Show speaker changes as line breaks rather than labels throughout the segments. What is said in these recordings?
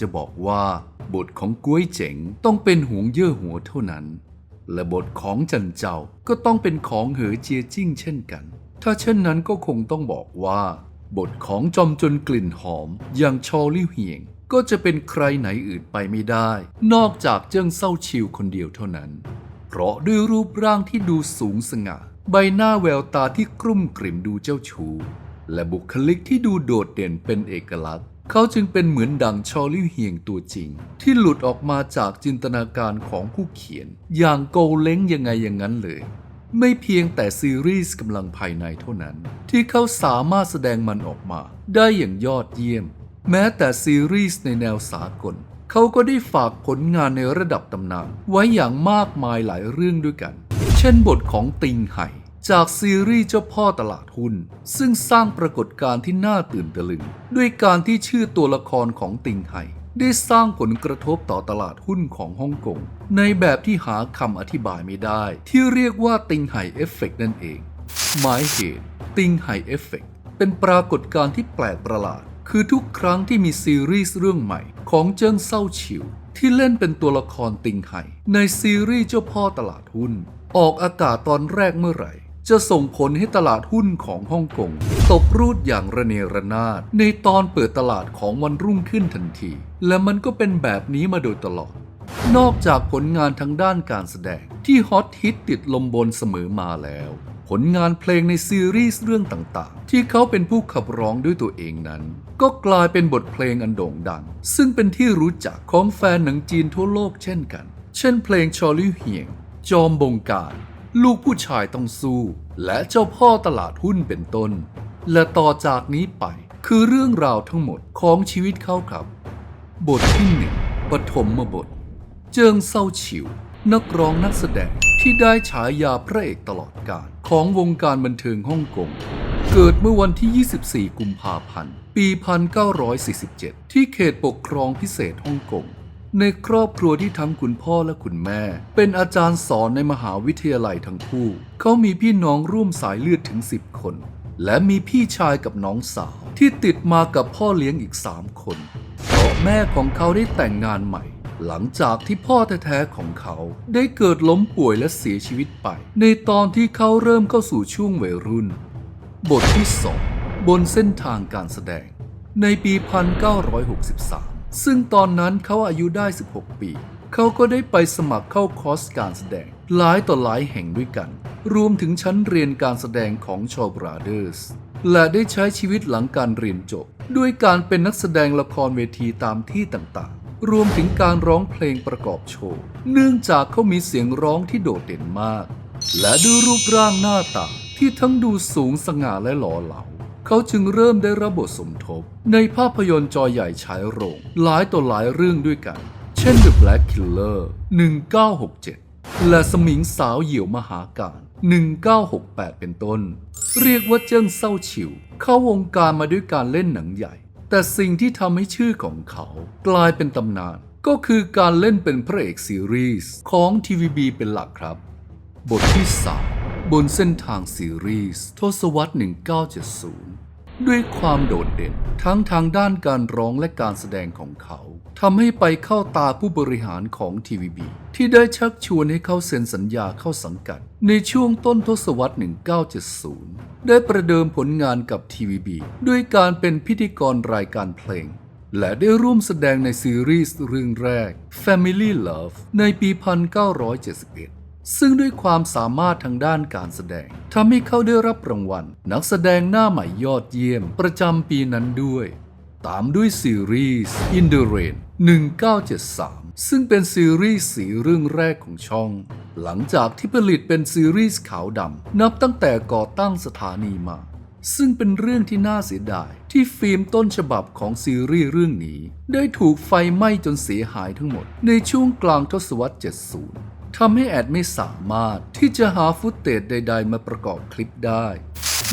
จะบอกว่าบทของก้วยเจ๋งต้องเป็นหวงเย่อหัวเท่านั้น และบทของจันเจ้าก็ต้องเป็นของเหอเจียจิ้งเช่นกัน ถ้าเช่นนั้นก็คงต้องบอกว่า บทของจอมจนกลิ่นหอมอย่างชอลิ่วเฮียง ก็จะเป็นใครไหนอื่นไปไม่ได้ นอกจากเจิ้งเศร้าชิวคนเดียวเท่านั้น เพราะด้วยรูปร่างที่ดูสูงสง่าใบหน้าแววตาที่กรุ่มกริ่มดูเจ้าชู้และบุคลิกที่ดูโดดเด่นเป็นเอกลักษณ์ เขาจึงเป็นเหมือนดังชอลิ่เฮียงตัวจริง ที่หลุดออกมาจากจินตนาการของผู้เขียน อย่างโกเล้งยังไงอย่างนั้นเลย ไม่เพียงแต่ซีรีส์กำลังภายในเท่านั้น ที่เขาสามารถแสดงมันออกมา ได้อย่างยอดเยี่ยม แม้แต่ซีรีส์ในแนวสากลเขาก็ได้ฝากผลงานในระดับตำนานไว้อย่างมากมายหลายเรื่องด้วยกัน เช่นบทของติงไห่ จากซีรีส์เจ้าพ่อตลาดหุ้น ซึ่งสร้างปรากฏการณ์ที่น่าตื่นตะลึง ด้วยการที่ชื่อตัวละครของติงไห่ได้สร้างผลกระทบต่อตลาดหุ้นของฮ่องกง ในแบบที่หาคำอธิบายไม่ได้ ที่เรียกว่าติงไห่เอฟเฟกนั่นเอง หมายเหตุ ติงไห่เอฟเฟกเป็นปรากฏการณ์ที่แปลกประหลาด คือทุกครั้งที่มีซีรีส์เรื่องใหม่ของเจิ้งเซาฉิว ที่เล่นเป็นตัวละครติงไห่ในซีรีส์เจ้าพ่อตลาดหุ้น ออกอากาศตอนแรกเมื่อไหร่ จะส่งผลให้ตลาดหุ้นของฮ่องกงตกรูดอย่างระเนระนาด ในตอนเปิดตลาดของวันรุ่งขึ้นทันที และมันก็เป็นแบบนี้มาโดยตลอด นอกจากผลงานทางด้านการแสดงที่ฮอตฮิตติดลมบนเสมอมาแล้ว ผลงานเพลงในซีรีส์เรื่องต่างๆ ที่เขาเป็นผู้ขับร้องด้วยตัวเองนั้น ก็กลายเป็นบทเพลงอันโด่งดัง ซึ่งเป็นที่รู้จักของแฟนหนังจีนทั่วโลกเช่นกัน เช่นเพลงชอลิ่วเฮียง จอมบงการ ลูกผู้ชายต้องสู้ และเจ้าพ่อตลาดหุ้นเป็นต้น และต่อจากนี้ไปคือเรื่องราวทั้งหมดของชีวิตเขาครับ บทที่หนึ่งปฐมบท เจิงเซาฉิว นักร้องนักแสดงที่ได้ฉายาพระเอกตลอดกาลของวงการบันเทิงฮ่องกง เกิดเมื่อวันที่ 24 กุมภาพันธ์ ปี 1947 ที่เขตปกครองพิเศษฮ่องกง ในครอบครัวที่ทั้งคุณพ่อและคุณแม่ เป็นอาจารย์สอนในมหาวิทยาลัยทั้งคู่ เขามีพี่น้องร่วมสายเลือดถึง 10 คน และมีพี่ชายกับน้องสาวที่ติดมากับพ่อเลี้ยงอีก3คนเพราะแม่ของเขาได้แต่งงานใหม่ หลังจากที่พ่อแท้ๆของเขาได้เกิดล้มป่วยและเสียชีวิตไป ในตอนที่เขาเริ่มเข้าสู่ช่วงวัยรุ่น บทที่2บนเส้นทางการแสดง ในปี 1963 ซึ่งตอนนั้นเขาอายุได้ 16 ปี เขาก็ได้ไปสมัครเข้าคอร์สการแสดง หลายต่อหลายแห่งด้วยกัน รวมถึงชั้นเรียนการแสดงของชอบราเดอร์สและได้ใช้ชีวิตหลังการเรียนจบ ด้วยการเป็นนักแสดงละครเวทีตามที่ต่างๆ รวมถึงการร้องเพลงประกอบโชว์ เนื่องจากเขามีเสียงร้องที่โดดเด่นมาก และด้วยรูปร่างหน้าตาที่ทั้งดูสูงสง่าและหล่อเหลา เขาจึงเริ่มได้รับบทสมทบ ในภาพยนตร์จอใหญ่ฉายโรง หลายต่อหลายเรื่องด้วยกัน เช่น The Black Killer 1967 และสมิงสาวเหี่ยวมหาการ 1968 เป็นต้น เรียกว่าเจิ้งเศร้าฉิว เข้าวงการมาด้วยการเล่นหนังใหญ่ แต่สิ่งที่ทำให้ชื่อของเขา กลายเป็นตำนาน ก็คือการเล่นเป็นพระเอกซีรีส์ของ TVB เป็นหลักครับ บทที่3 บนเส้นทางซีรีส์ทศวรรษ 1970 ด้วยความโดดเด่นทั้งทางด้านการร้องและการแสดงของเขาทำให้ไปเข้าตาผู้บริหารของ TVB ที่ได้ชักชวนให้เขาเซ็นสัญญาเข้าสังกัด ในช่วงต้นทศวรรษ 1970 ได้ประเดิมผลงานกับ TVB ด้วยการเป็นพิธีกรรายการเพลงและได้ร่วมแสดงในซีรีส์เรื่องแรก Family Love ในปี 1971 ซึ่งด้วยความสามารถทางด้านการแสดงทำให้เขาได้รับรางวัล นักแสดงหน้าใหม่ยอดเยี่ยม ประจำปีนั้นด้วย ตามด้วยซีรีส์ In the Rain 1973 ซึ่งเป็นซีรีส์สีเรื่องแรกของช่อง หลังจากที่ผลิตเป็นซีรีส์ขาวดำนับตั้งแต่ก่อตั้งสถานีมา ซึ่งเป็นเรื่องที่น่าเสียดาย ที่ฟิล์มต้นฉบับของซีรีส์เรื่องนี้ ได้ถูกไฟไหม้จนเสียหายทั้งหมด ในช่วงกลางทศวรรษ 70 ทำให้แอดไม่สามารถที่จะหาฟุตเตจใด ๆ มาประกอบคลิปได้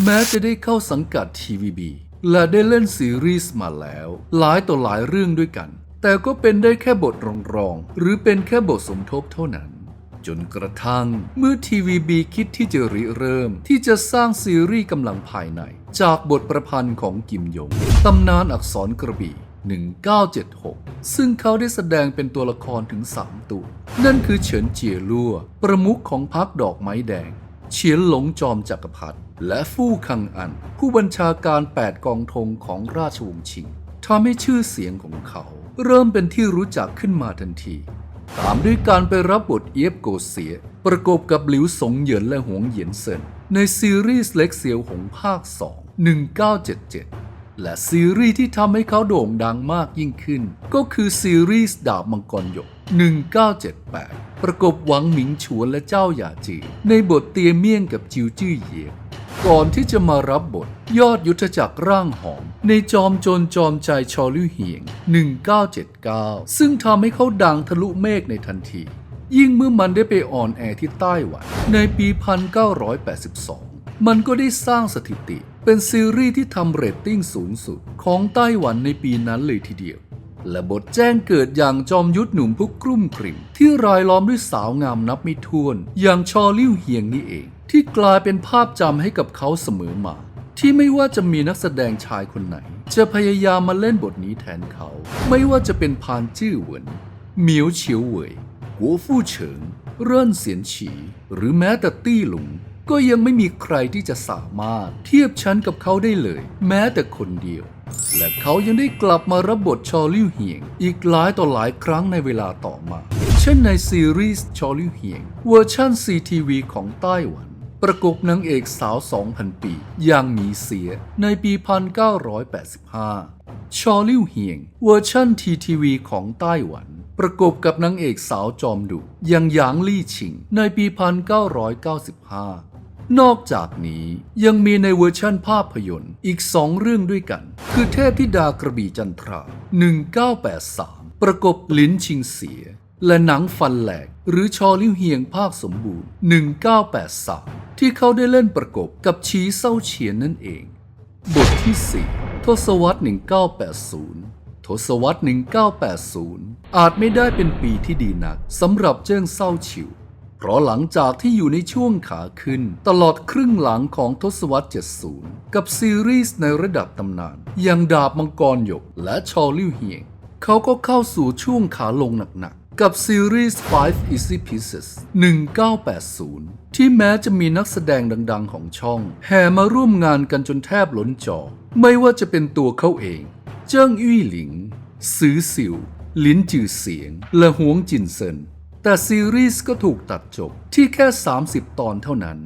แม้จะได้เข้าสังกัดทีวีบีและได้เล่นซีรีส์มาแล้ว หลายต่อหลายเรื่องด้วยกัน แต่ก็เป็นได้แค่บทรองๆ หรือเป็นแค่บทสมทบเท่านั้น จนกระทั่งเมื่อทีวีบีคิดที่จะริเริ่มที่จะสร้างซีรีส์กำลังภายใน จากบทประพันธ์ของกิมยงตำนานอักษรกระบี่ 1976 ซึ่งเขาได้แสดงเป็นตัวละครถึง 3 ตัว นั่นคือเฉินเจียลั่ว ประมุขของพรรคดอกไม้แดง เฉียนหลงจอมจักรพรรดิและฟู่คังอัน ผู้บัญชาการ 8 กองธงของราชวงศ์ชิงทำให้ชื่อเสียงของเขา เริ่มเป็นที่รู้จักขึ้นมาทันที ตามด้วยการไปรับบทเอียบโกเสีย ประกบกับหลิวสงเหยินและหวงเหยียนเซินในซีรีส์เล็กเสียวหงภาค 2 1977 และซีรีส์ที่ทำให้เขาโด่งดังมากยิ่งขึ้น ก็คือซีรีส์ดาบมังกรหยก 1978 ประกบหวังหมิงฉวนและเจ้าหย่าจี ในบทเตียเมี่ยงกับจิวจื้อเหยียก่อนที่จะมารับบท ยอดยุทธจักรร่างหอม ในจอมโจรจอมใจชอลิ่วเหียง 1979 ซึ่งทำให้เขาดังทะลุเมฆในทันที ยิ่งเมื่อมันได้ไปออนแอร์ที่ไต้หวันในปี 1982 มันก็ได้สร้างสถิติ เป็นซีรีส์ที่ทำเรตติ้งสูงสุดของไต้หวันในปีนั้นเลยทีเดียว และบทแจ้งเกิดอย่างจอมยุทธหนุ่มผู้กรุ่มกริ่มที่รายล้อมด้วยสาวงามนับไม่ถ้วน อย่างชอลิ่วเฮียงนี่เอง ที่กลายเป็นภาพจำให้กับเขาเสมอมา ที่ไม่ว่าจะมีนักแสดงชายคนไหน จะพยายามมาเล่นบทนี้แทนเขา ไม่ว่าจะเป็นพานจื้อเหวินเหมียวเฉียวเหวยกัวฟู่เฉิงเริ่นเสียนฉี หรือแม้แต่ตี้หลุง ก็ยังไม่มีใครที่จะสามารถเทียบชั้นกับเขาได้เลย แม้แต่คนเดียว และเขายังได้กลับมารับบทชอลิวเฮียง อีกหลายต่อหลายครั้งในเวลาต่อมา เช่นในซีรีส์ชอลิวเฮียง เวอร์ชัน CTV ของไต้หวัน ประกบนางเอกสาว 2,000 ปีอย่างหมีเสียในปี 1985 ชอลิวเฮียง เวอร์ชัน TTV ของไต้หวันประกบกับนางเอกสาวจอมดุอย่างหยางลี่ชิงในปี 1995 นอกจากนี้ยังมีในเวอร์ชั่นภาพยนตร์อีกสองเรื่องด้วยกัน คือเทพธิดากระบี่จันทรา 1983 ประกบลิ้นชิงเสีย และหนังฟันแหลก หรือชอลิ่วเฮียงภาคสมบูรณ์ 1983 ที่เขาได้เล่นประกบกับชีเศร้าเฉียนนั่นเอง บทที่ 4 ทศวรรษ 1980ทศวรรษ 1980 อาจไม่ได้เป็นปีที่ดีนักสำหรับเจิ้งเศร้าฉิว เพราะหลังจากที่อยู่ในช่วงขาขึ้น ตลอดครึ่งหลังของทศวรรษ 70 กับซีรีส์ในระดับตำนานอย่างดาบมังกรหยกและชอลิ่วเฮียง เขาก็เข้าสู่ช่วงขาลงหนักๆ กับซีรีส์5 Easy Pieces 1980 ที่แม้จะมีนักแสดงดังๆของช่อง แห่มาร่วมงานกันจนแทบล้นจอ ไม่ว่าจะเป็นตัวเขาเอง เจิ้งอี้หลิง ซือสิว ลิ้นจือเสียง และหวงจินเซิน แต่ซีรีส์ก็ถูกตัดจบที่แค่ 30 ตอนเท่านั้น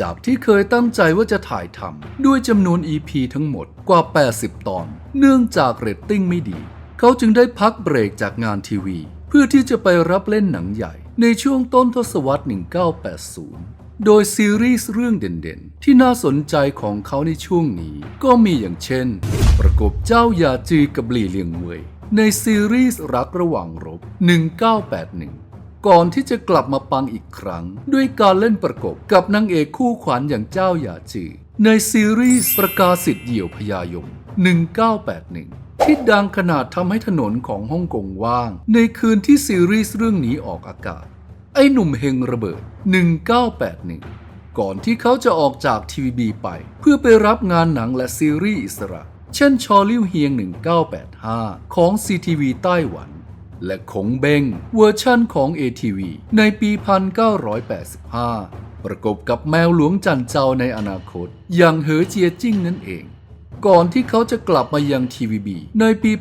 จากที่เคยตั้งใจว่าจะถ่ายทำด้วยจำนวน EP ทั้งหมดกว่า 80 ตอน เนื่องจากเรตติ้งไม่ดี เขาจึงได้พักเบรกจากงานทีวี เพื่อที่จะไปรับเล่นหนังใหญ่ในช่วงต้นทศวรรษ 1980 โดยซีรีส์เรื่องเด่นๆ ที่น่าสนใจของเขาในช่วงนี้ ก็มีอย่างเช่น ประกบเจ้ายาจือกับหลี่เลียงเวยในซีรีส์รักระหว่างรบ 1981 ก่อนที่จะกลับมาปังอีกครั้ง ด้วยการเล่นประกบกับนางเอกคู่ขวัญอย่างเจ้าหยาจือในซีรีส์ประกาศสิทธิ์เหยี่ยวพยายม 1981 ที่ดังขนาดทำให้ถนนของฮ่องกงว่าง ในคืนที่ซีรีส์เรื่องนี้ออกอากาศ ไอ้หนุ่มเฮงระเบิด 1981 ก่อนที่เขาจะออกจากทีวีบีไป เพื่อไปรับงานหนังและซีรีส์อิสระ เช่นชอลิวเฮียง 1985 ของ CTV ไต้หวัน และคงเบงเวอร์ชั่นของ ATV ในปี 1985 ประกบกับแมวหลวงจันเจ้าในอนาคต อย่างเหอเจียจิ้งนั่นเอง ก่อนที่เขาจะกลับมายังทีวีบีในปี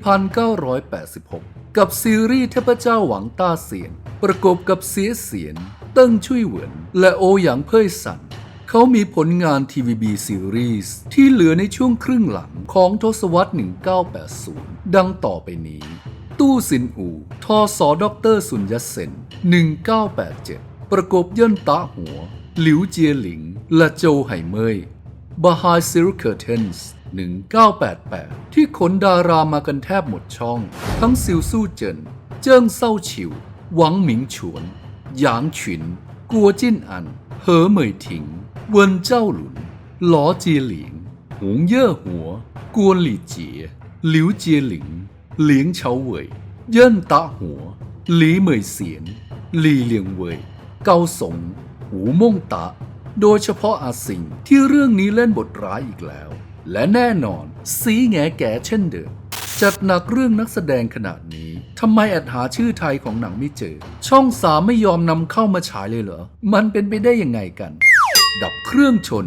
1986 กับซีรีส์เทพเจ้าหวังต้าเสียน ประกบกับเสียเสียน เติ้งชุยเหวิน และโอหยางเพ่ยสันเขามีผลงานทีวีบีซีรีส์ที่เหลือในช่วงครึ่งหลังของทศวรรษ 1980 ดังต่อไปนี้ ตู้ซินอูทอสอด็อกเตอร์สุญญเซน 1987 ประกบเย่นตาหัว หลิวเจียหลิง และโจไห่เมย Behind Silk Curtains 1988 ที่ขนดารามากันแทบหมดช่อง ทั้งซิวสู้เจิน เจิ้งเศร้าฉิว หวังหมิงฉวนหยางฉิน กัวจิ้นอัน เหอเหมยถิง เวินเจ้าหลุน หลอเจียหลิงหงเย่อหัว กวนหลี่เจียหลิวเจียหลิง เหลียงเฉาเหวยเย่นตาหัวหลีเหมยเสียนหลีเหลียงเว่ยเกาสง หูม่งตะ โดยเฉพาะอาสิงที่เรื่องนี้เล่นบทร้ายอีกแล้ว และแน่นอนสีแงแก่เช่นเดิมจัดหนักเรื่องนักแสดงขนาดนี้ทำไมแอดหาชื่อไทยของหนังไม่เจอ ช่องสามไม่ยอมนำเข้ามาฉายเลยเหรอ มันเป็นไปได้ยังไงกัน ดับเครื่องชน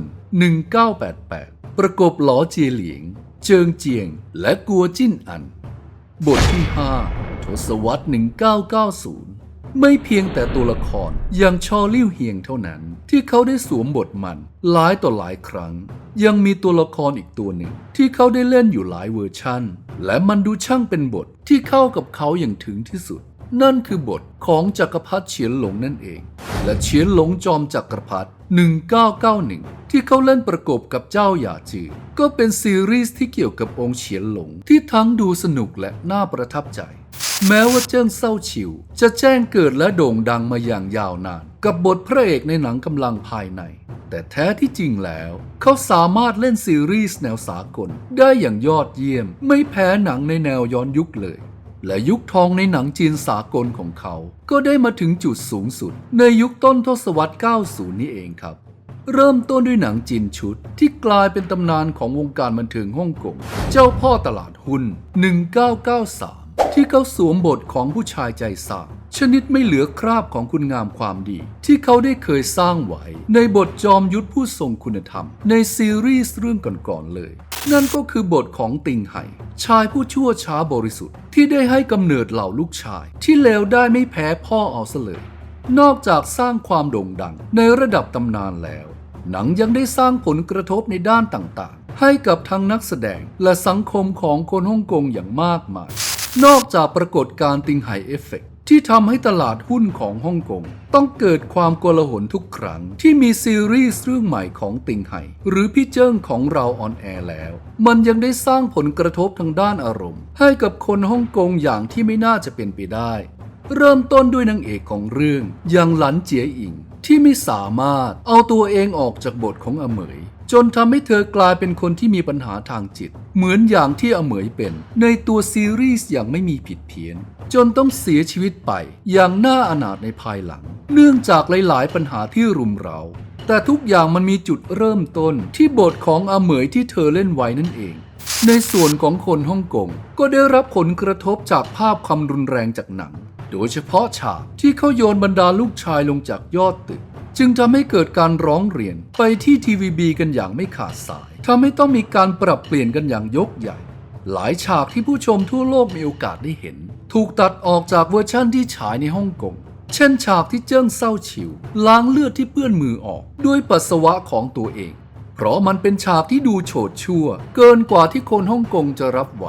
1988 ประกบหลอเจียเหลียง เจิงเจียง และกัวจิ้นอัน บทที่ 5 ทศวรรษ 1990 ไม่เพียงแต่ตัวละครอย่างชอลิ่วเฮียงเท่านั้น ที่เขาได้สวมบทมันหลายต่อหลายครั้ง ยังมีตัวละครอีกตัวหนึ่ง ที่เขาได้เล่นอยู่หลายเวอร์ชั่น และมันดูช่างเป็นบทที่เข้ากับเขาอย่างถึงที่สุด นั่นคือบทของจักรพรรดิเฉียนหลงนั่นเอง และเฉียนหลงจอมจักรพรรดิ1991 ที่เขาเล่นประกบกับเจ้าหยาจือ ก็เป็นซีรีส์ที่เกี่ยวกับองค์เฉียนหลงที่ทั้งดูสนุกและน่าประทับใจ แม้ว่าเจิ้งเศร้าฉิว จะแจ้งเกิดและโด่งดังมาอย่างยาวนาน กับบทพระเอกในหนังกำลังภายใน แต่แท้ที่จริงแล้ว เขาสามารถเล่นซีรีส์แนวสากล ได้อย่างยอดเยี่ยม ไม่แพ้หนังในแนวย้อนยุคเลย และยุคทองในหนังจีนสากลของเขา ก็ได้มาถึงจุดสูงสุด ในยุคต้นทศวรรษ 90 นี่เองครับ เริ่มต้นด้วยหนังจีนชุดที่กลายเป็นตำนานของวงการบันเทิงฮ่องกง เจ้าพ่อตลาดหุ้น 1993 ที่เขาสวมบทของผู้ชายใจสาชนิดไม่เหลือคราบของคุณงามความดี ที่เขาได้เคยสร้างไว้ ในบทจอมยุทธผู้ทรงคุณธรรม ในซีรีส์เรื่องก่อนๆเลย นั่นก็คือบทของติงไห่ ชายผู้ชั่วช้าบริสุทธิ์ ที่ได้ให้กำเนิดเหล่าลูกชาย ที่เลวได้ไม่แพ้พ่อเอาซะเลย นอกจากสร้างความโด่งดังในระดับตำนานแล้ว หนังยังได้สร้างผลกระทบในด้านต่างๆ ให้กับทั้งนักแสดงและสังคมของคนฮ่องกงอย่างมากมาย นอกจากปรากฏการติงไห่เอฟเฟกต์ ที่ทำให้ตลาดหุ้นของฮ่องกงต้องเกิดความโกลาหลทุกครั้งที่มีซีรีส์เรื่องใหม่ของติงไห่หรือพี่เจิ้งของเราออนแอร์แล้ว มันยังได้สร้างผลกระทบทางด้านอารมณ์ ให้กับคนฮ่องกงอย่างที่ไม่น่าจะเป็นไปได้ เริ่มต้นด้วยนางเอกของเรื่องอย่างหลันเจียอิงที่ไม่สามารถเอาตัวเองออกจากบทของอเหมย จนทำให้เธอกลายเป็นคนที่มีปัญหาทางจิต เหมือนอย่างที่อเหมยเป็น ในตัวซีรีส์อย่างไม่มีผิดเพี้ยน จนต้องเสียชีวิตไป อย่างน่าอนาถในภายหลัง เนื่องจากหลาย ๆ ปัญหาที่รุมเราแต่ทุกอย่างมันมีจุดเริ่มต้นที่บทของอเหมยที่เธอเล่นไว้นั่นเอง ในส่วนของคนฮ่องกงก็ได้รับผลกระทบจากภาพความรุนแรงจากหนัง โดยเฉพาะฉากที่เขาโยนบรรดาลูกชายลงจากยอดตึก จึงทำให้เกิดการร้องเรียนไปที่ทีวีบีกันอย่างไม่ขาดสายทำให้ต้องมีการปรับเปลี่ยนกันอย่างยกใหญ่ หลายฉากที่ผู้ชมทั่วโลกมีโอกาสได้เห็น ถูกตัดออกจากเวอร์ชั่นที่ฉายในฮ่องกงเช่นฉากที่เจิ้งเศร้าฉิว ล้างเลือดที่เปื้อนมือออก ด้วยปัสสาวะของตัวเอง เพราะมันเป็นฉากที่ดูโฉดชั่ว เกินกว่าที่คนฮ่องกงจะรับไหว